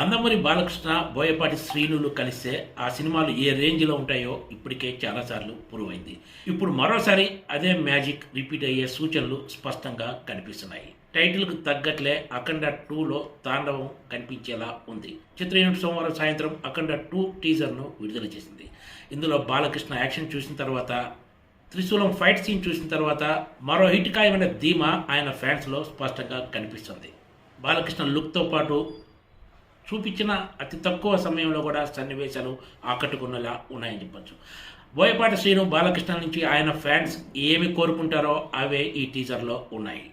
నందమూరి బాలకృష్ణ బోయపాటి శ్రీనులు కలిస్తే ఆ సినిమాలు ఏ రేంజ్లో ఉంటాయో ఇప్పటికే చాలాసార్లు ప్రూవ్ అయింది ఇప్పుడు మరోసారి అదే మ్యాజిక్ రిపీట్ అయ్యే సూచనలు స్పష్టంగా కనిపిస్తున్నాయి. టైటిల్కు తగ్గట్లే అఖండ టూలో తాండవం కనిపించేలా ఉంది. చిత్ర యూనిట్ సోమవారం సాయంత్రం అఖండ టూ టీజర్ను విడుదల చేసింది. ఇందులో బాలకృష్ణ యాక్షన్ చూసిన తర్వాత త్రిశూలం ఫైట్ సీన్ చూసిన తర్వాత మరో హిట్ ఖాయమైన ధీమా ఆయన ఫ్యాన్స్లో స్పష్టంగా కనిపిస్తుంది. బాలకృష్ణ లుక్తో పాటు చూపించిన అతి తక్కువ సమయంలో కూడా సన్నివేశాలు ఆకట్టుకునేలా ఉన్నాయని చెప్పొచ్చు. బోయపాటి శ్రీను బాలకృష్ణ నుంచి ఆయన ఫ్యాన్స్ ఏమి కోరుకుంటారో అవే ఈ టీజర్లో ఉన్నాయి.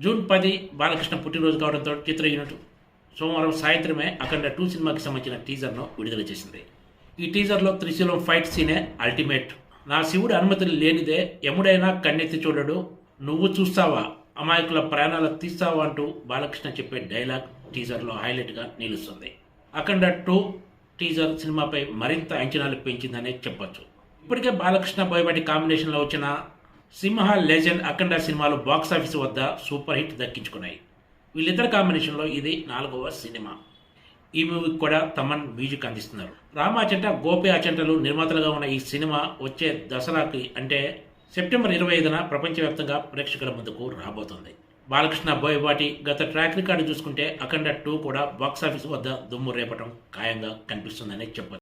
జూన్ పది బాలకృష్ణ పుట్టినరోజు కావడంతో చిత్ర యూనిట్ సోమవారం సాయంత్రమే అఖండ టూ సినిమాకి సంబంధించిన టీజర్ను విడుదల చేసింది. ఈ టీజర్లో త్రిశూలం ఫైట్ సీనే అల్టిమేట్. నా శివుడు అనుమతి లేనిదే ఎముడైనా కన్నెత్తి చూడడు. నువ్వు చూస్తావా? అమాయకుల ప్రాణాలు తీస్తావు అంటూ బాలకృష్ణ చెప్పే డైలాగ్ టీజర్లో హైలైట్గా నిలుస్తుంది. అఖండ టూ టీజర్ సినిమాపై మరింత అంచనాలు పెంచిందనే చెప్పొచ్చు. ఇప్పటికే బాలకృష్ణ బోయపాటి కాంబినేషన్లో వచ్చిన సింహ లెజెండ్ అఖండ సినిమాలు బాక్స్ ఆఫీస్ వద్ద సూపర్ హిట్ దక్కించుకున్నాయి. వీళ్ళిద్దరి కాంబినేషన్లో ఇది నాలుగవ సినిమా. ఈ మూవీకి కూడా తమన్ మ్యూజిక్ అందిస్తున్నారు. రామాచంట గోపి అచంటలు నిర్మాతలుగా ఉన్న ఈ సినిమా వచ్చే దసరాకి అంటే సెప్టెంబర్ ఇరవై ఐదున ప్రపంచవ్యాప్తంగా ప్రేక్షకుల ముందుకు రాబోతోంది. బాలకృష్ణ బోయపాటి గత ట్రాక్ రికార్డు చూసుకుంటే అఖండ టూ కూడా బాక్సాఫీస్ వద్ద దుమ్ము రేపటం ఖాయంగా కనిపిస్తుందని చెప్పొచ్చు.